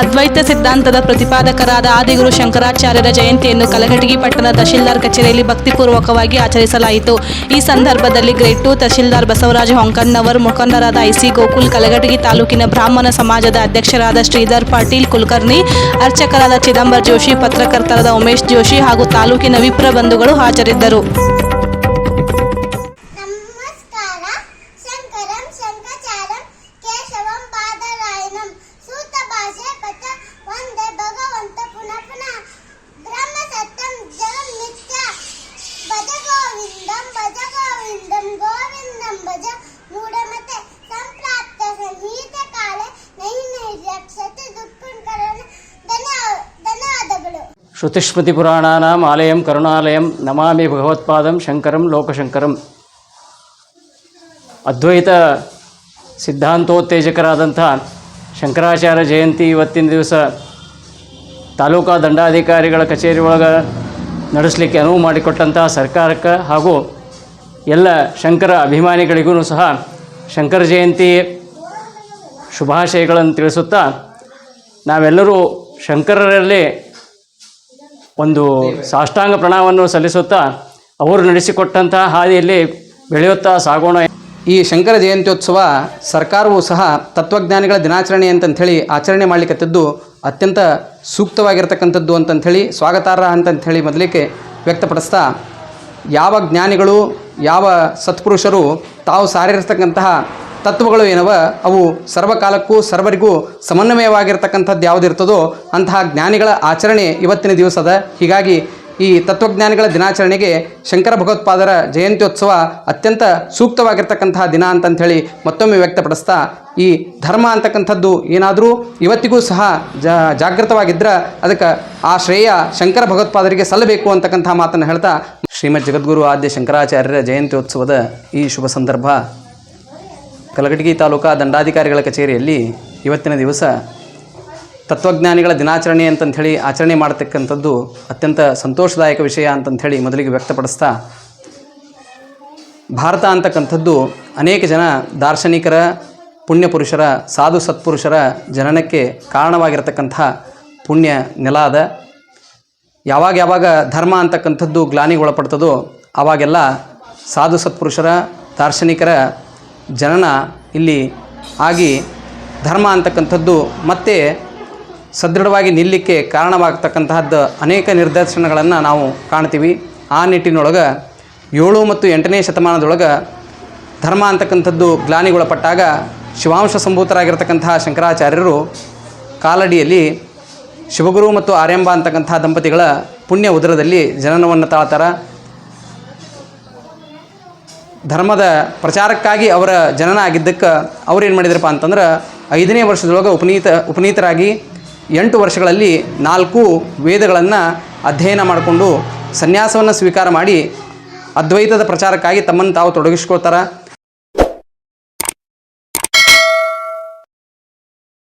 ಅದ್ವೈತ ಸಿದ್ಧಾಂತದ ಪ್ರತಿಪಾದಕರಾದ ಆದಿಗುರು ಶಂಕರಾಚಾರ್ಯರ ಜಯಂತಿಯನ್ನು ಕಲಘಟಗಿ ಪಟ್ಟಣ ತಹಶೀಲ್ದಾರ್ ಕಚೇರಿಯಲ್ಲಿ ಭಕ್ತಿಪೂರ್ವಕವಾಗಿ ಆಚರಿಸಲಾಯಿತು. ಈ ಸಂದರ್ಭದಲ್ಲಿ ಗ್ರೇಡ್ ಟು ತಹಶೀಲ್ದಾರ್ ಬಸವರಾಜ ಹೊಂಕಣ್ಣವರ್ ಮುಖಂಡರಾದ ಐಸಿ ಗೋಕುಲ್, ಕಲಘಟಗಿ ತಾಲೂಕಿನ ಬ್ರಾಹ್ಮಣ ಸಮಾಜದ ಅಧ್ಯಕ್ಷರಾದ ಶ್ರೀಧರ್ ಪಾಟೀಲ್ ಕುಲಕರ್ಣಿ, ಅರ್ಚಕರಾದ ಚಿದಂಬರ್ ಜೋಶಿ, ಪತ್ರಕರ್ತರಾದ ಉಮೇಶ್ ಜೋಶಿ ಹಾಗೂ ತಾಲೂಕಿನ ವಿಪ್ರ ಬಂಧುಗಳು ಹಾಜರಿದ್ದರು. ಶ್ರುತಿಸ್ಮೃತಿಪುರಾಣಾನಾಂ ಆಲಯಂ ಕರುಣಾಲಯಂ ನಮಾಮಿ ಭಗವತ್ಪಾದಂ ಶಂಕರಂ ಲೋಕಶಂಕರಂ ಅದ್ವೈತ ಸಿದ್ಧಾಂತೋತ್ತೇಜಕರಾದಂಥ ಶಂಕರಾಚಾರ್ಯ ಜಯಂತಿ ಇವತ್ತಿನ ದಿವಸ ತಾಲೂಕಾ ದಂಡಾಧಿಕಾರಿಗಳ ಕಚೇರಿ ಒಳಗೆ ನಡೆಸಲಿಕ್ಕೆ ಅನುವು ಮಾಡಿಕೊಟ್ಟಂತಹ ಸರ್ಕಾರಕ್ಕೆ ಹಾಗೂ ಎಲ್ಲ ಶಂಕರ ಅಭಿಮಾನಿಗಳಿಗೂ ಸಹ ಶಂಕರ ಜಯಂತಿ ಶುಭಾಶಯಗಳನ್ನು ತಿಳಿಸುತ್ತಾ ನಾವೆಲ್ಲರೂ ಶಂಕರರಲ್ಲಿ ಒಂದು ಸಾಷ್ಟಾಂಗ ಪ್ರಣಾಮವನ್ನು ಸಲ್ಲಿಸುತ್ತಾ ಅವರು ನಡೆಸಿಕೊಟ್ಟಂತಹ ಹಾದಿಯಲ್ಲಿ ಬೆಳೆಯುತ್ತಾ ಸಾಗೋಣ ಈ ಶಂಕರ ಜಯಂತ್ಯೋತ್ಸವ ಸರ್ಕಾರವು ಸಹ ತತ್ವಜ್ಞಾನಿಗಳ ದಿನಾಚರಣೆ ಅಂತಂಥೇಳಿ ಆಚರಣೆ ಮಾಡಲಿಕ್ಕಂಥದ್ದು ಅತ್ಯಂತ ಸೂಕ್ತವಾಗಿರ್ತಕ್ಕಂಥದ್ದು ಅಂತಂಥೇಳಿ, ಸ್ವಾಗತಾರ್ಹ ಅಂತಂಥೇಳಿ ಮೊದಲಿಗೆ ವ್ಯಕ್ತಪಡಿಸ್ತಾ, ಯಾವ ಜ್ಞಾನಿಗಳು, ಯಾವ ಸತ್ಪುರುಷರು ತಾವು ಸಾರಿರ್ತಕ್ಕಂತಹ ತತ್ವಗಳು ಏನವ? ಅವು ಸರ್ವಕಾಲಕ್ಕೂ ಸರ್ವರಿಗೂ ಸಮನ್ವಯವಾಗಿರ್ತಕ್ಕಂಥದ್ದು ಯಾವುದಿರ್ತದೋ ಅಂತಹ ಜ್ಞಾನಿಗಳ ಆಚರಣೆ ಇವತ್ತಿನ ದಿವಸದ. ಹೀಗಾಗಿ ಈ ತತ್ವಜ್ಞಾನಿಗಳ ದಿನಾಚರಣೆಗೆ ಶಂಕರ ಭಗವತ್ಪಾದರ ಜಯಂತ್ಯೋತ್ಸವ ಅತ್ಯಂತ ಸೂಕ್ತವಾಗಿರ್ತಕ್ಕಂತಹ ದಿನ ಅಂತಂಥೇಳಿ ಮತ್ತೊಮ್ಮೆ ವ್ಯಕ್ತಪಡಿಸ್ತಾ, ಈ ಧರ್ಮ ಅಂತಕ್ಕಂಥದ್ದು ಏನಾದರೂ ಇವತ್ತಿಗೂ ಸಹ ಜಾಗೃತವಾಗಿದ್ದರೆ ಅದಕ್ಕೆ ಆ ಶ್ರೇಯ ಶಂಕರ ಭಗವತ್ಪಾದರಿಗೆ ಸಲ್ಲಬೇಕು ಅಂತಕ್ಕಂಥ ಮಾತನ್ನು ಹೇಳ್ತಾ ಶ್ರೀಮದ್ ಜಗದ್ಗುರು ಆದ್ಯ ಶಂಕರಾಚಾರ್ಯರ ಜಯಂತ್ಯೋತ್ಸವದ ಈ ಶುಭ ಸಂದರ್ಭ ಕಲಘಟಗಿ ತಾಲೂಕಾ ದಂಡಾಧಿಕಾರಿಗಳ ಕಚೇರಿಯಲ್ಲಿ ಇವತ್ತಿನ ದಿವಸ ತತ್ವಜ್ಞಾನಿಗಳ ದಿನಾಚರಣೆ ಅಂತಂಥೇಳಿ ಆಚರಣೆ ಮಾಡತಕ್ಕಂಥದ್ದು ಅತ್ಯಂತ ಸಂತೋಷದಾಯಕ ವಿಷಯ ಅಂತಂಥೇಳಿ ಮೊದಲಿಗೆ ವ್ಯಕ್ತಪಡಿಸ್ತಾ, ಭಾರತ ಅಂತಕ್ಕಂಥದ್ದು ಅನೇಕ ಜನ ದಾರ್ಶನಿಕರ, ಪುಣ್ಯಪುರುಷರ, ಸಾಧು ಸತ್ಪುರುಷರ ಜನನಕ್ಕೆ ಕಾರಣವಾಗಿರತಕ್ಕಂಥ ಪುಣ್ಯ ನೆಲ ಅದ. ಯಾವಾಗ ಯಾವಾಗ ಧರ್ಮ ಅಂತಕ್ಕಂಥದ್ದು ಗ್ಲಾನಿಗೊಳಪಡ್ತದೋ ಆವಾಗೆಲ್ಲ ಸಾಧು ಸತ್ಪುರುಷರ, ದಾರ್ಶನಿಕರ ಜನನ ಇಲ್ಲಿ ಆಗಿ ಧರ್ಮ ಅಂತಕ್ಕಂಥದ್ದು ಮತ್ತೆ ಸದೃಢವಾಗಿ ನಿಲ್ಲಕ್ಕೆ ಕಾರಣವಾಗ್ತಕ್ಕಂತಹದ್ದು ಅನೇಕ ನಿದರ್ಶನಗಳನ್ನು ನಾವು ಕಾಣ್ತೀವಿ. ಆ ನಿಟ್ಟಿನೊಳಗೆ ಏಳು ಮತ್ತು ಎಂಟನೇ ಶತಮಾನದೊಳಗೆ ಧರ್ಮ ಅಂತಕ್ಕಂಥದ್ದು ಗ್ಲಾನಿಗೊಳಪಟ್ಟಾಗ ಶಿವಾಂಶ ಸಂಭೂತರಾಗಿರ್ತಕ್ಕಂತಹ ಶಂಕರಾಚಾರ್ಯರು ಕಾಲಡಿಯಲ್ಲಿ ಶಿವಗುರು ಮತ್ತು ಆರ್ಯಂಬ ಅಂತಕ್ಕಂಥ ದಂಪತಿಗಳ ಪುಣ್ಯ ಉದರದಲ್ಲಿ ಜನನವನ್ನು ತಾಳ್ತಾರೆ. ಧರ್ಮದ ಪ್ರಚಾರಕ್ಕಾಗಿ ಅವರ ಜನನ ಆಗಿದ್ದಕ್ಕೆ ಅವ್ರು ಏನು ಮಾಡಿದ್ರಪ್ಪ ಅಂತಂದ್ರೆ ಐದನೇ ವರ್ಷದೊಳಗೆ ಉಪನೀತ, ಉಪನೀತರಾಗಿ ಎಂಟು ವರ್ಷಗಳಲ್ಲಿ ನಾಲ್ಕು ವೇದಗಳನ್ನು ಅಧ್ಯಯನ ಮಾಡಿಕೊಂಡು ಸನ್ಯಾಸವನ್ನು ಸ್ವೀಕಾರ ಮಾಡಿ ಅದ್ವೈತದ ಪ್ರಚಾರಕ್ಕಾಗಿ ತಮ್ಮನ್ನು ತಾವು ತೊಡಗಿಸ್ಕೊಳ್ತಾರೆ.